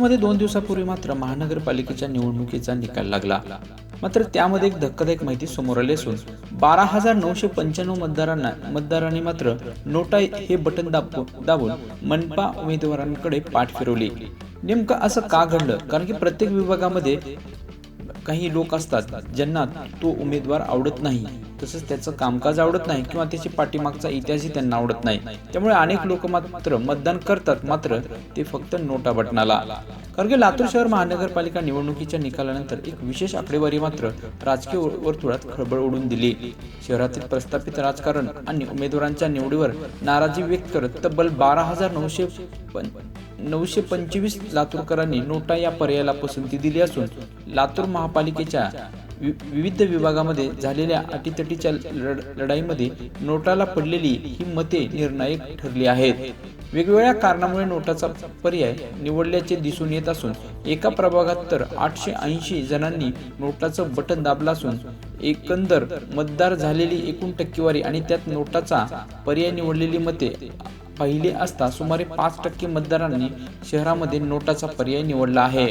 नागपूरमध्ये दोन दिवसापूर्वी मात्र महानगरपालिकेच्या निवडणुकीचा निकाल लागला. मात्र त्यामध्ये एक धक्कादायक माहिती समोर आली असून बारा हजार नऊशे पंच्याण्णव मतदारांना मतदारांनी मात्र नोटा हे बटन दाब दाबून मनपा उमेदवारांकडे पाठ फिरवली. नेमकं असं का घडलं? कारण की प्रत्येक विभागामध्ये काही लोक असतात ज्यांना तो उमेदवार आवडत नाही. तसंच त्याचं कामकाज आवडत नाही किंवा त्याची पाठीमागचा इतिहासही त्यांना आवडत नाही. त्यामुळे अनेक लोक मात्र मतदान करतात मात्र ते फक्त नोटा बटनाला. कारण की लातूर शहर महानगरपालिका निवडणुकीच्या निकालानंतर एक विशेष आकडेवारी मात्र राजकीय वर्तुळात खळबळ उडून दिली. शहरातील प्रस्थापित राजकारण आणि उमेदवारांच्या निवडीवर नाराजी व्यक्त करत तब्बल बारा हजार नऊशे नऊशे पंचवीस लातूरकरांनी नोटा या पर्यायाला पसंती दिली असून लातूर महापालिकेच्या वि- विविध विभागामध्ये झालेल्या अटीतटीच्या लढ- लढाईमध्ये नोटाला पडलेली ही मते निर्णायक ठरली आहेत. वेगवेगळ्या कारणामुळे नोटाचा पर्याय निवडल्याचे दिसून येत असून एका प्रभागात तर आठशे ऐंशी जणांनी नोटाचं बटन दाबलं असून एकंदर मतदार झालेली एकूण टक्केवारी आणि त्यात नोटाचा पर्याय निवडलेली मते पाहिले असता सुमारे पाच टक्के मतदारांनी शहरामध्ये नोटाचा पर्याय निवडला आहे.